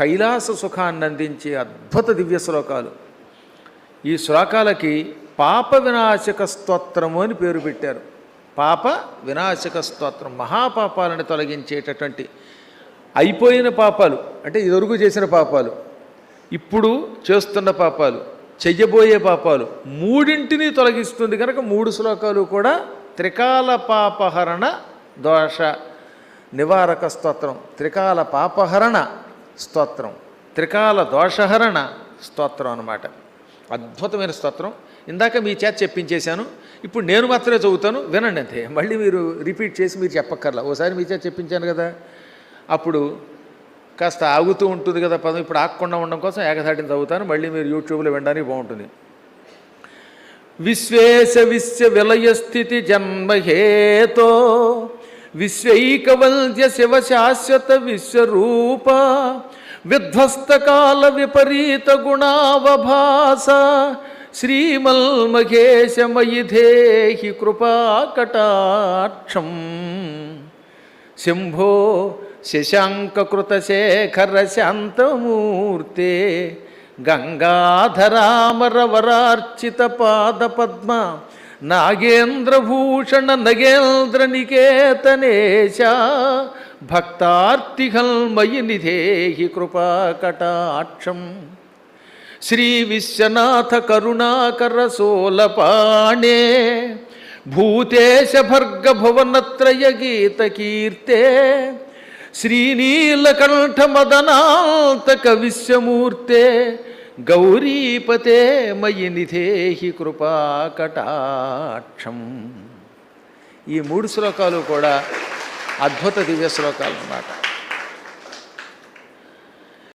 కైలాస సుఖాన్ని అందించే అద్భుత దివ్య శ్లోకాలు. ఈ శ్లోకాలకి పాప వినాశక స్తోత్రము అని పేరు పెట్టారు. పాప వినాశక స్తోత్రం మహాపాపాలను తొలగించేటటువంటి అయిపోయిన పాపాలు అంటే ఇదివరకు చేసిన పాపాలు ఇప్పుడు చేస్తున్న పాపాలు చెయ్యబోయే పాపాలు మూడింటిని తొలగిస్తుంది కనుక మూడు శ్లోకాలు కూడా త్రికాల పాపహరణ దోష నివారక స్తోత్రం. త్రికాల పాపహరణ స్తోత్రం. త్రికాల దోషహరణ స్తోత్రం అనమాట అద్భుతమైన స్తోత్రం. ఇందాక మీ చేత చెప్పించేశాను. ఇప్పుడు నేను మాత్రమే చదువుతాను. వినండి అంతే. మళ్ళీ మీరు రిపీట్ చేసి మీరు చెప్పక్కర్లా. ఓసారి మీ చేత చెప్పించాను కదా. అప్పుడు కాస్త ఆగుతూ ఉంటుంది కదా పదం. ఇప్పుడు ఆగకుండా ఉండడం కోసం ఏకధాటిని చదువుతాను. మళ్ళీ మీరు యూట్యూబ్లో వినడానికి బాగుంటుంది. విశ్వేశ విశ్వ విలయ స్థితి జన్మహేతో విశ్వైకవల్య శివ శాశ్వత విశ్వరూప విధ్వస్తకాల విపరీత గుణావభాస శ్రీమల్మహేశమయిధేహి కృపాకటాక్షం శంభో శశాంకృతశేఖర శాంతమూర్తే గంగాధరామరవరార్చిత పాదపద్మ నాగేంద్రభూషణ నగేంద్ర నికేతనేశ భక్తార్తిహల్మయి నిధేహి కృపాకటాక్షం శ్రీ విశ్వనాథ కరుణాకర సోలపాణే భూతేశ భర్గ భువనత్రయ గీత కీర్తే శ్రీనీలకంఠ మదనాంతక విశ్వమూర్తే గౌరీపతే మయి నిధేహి కృపాకటాక్షం ఈ మూడు శ్లోకాలు కూడా అద్భుత దివ్య శ్లోకాలు అన్నమాట.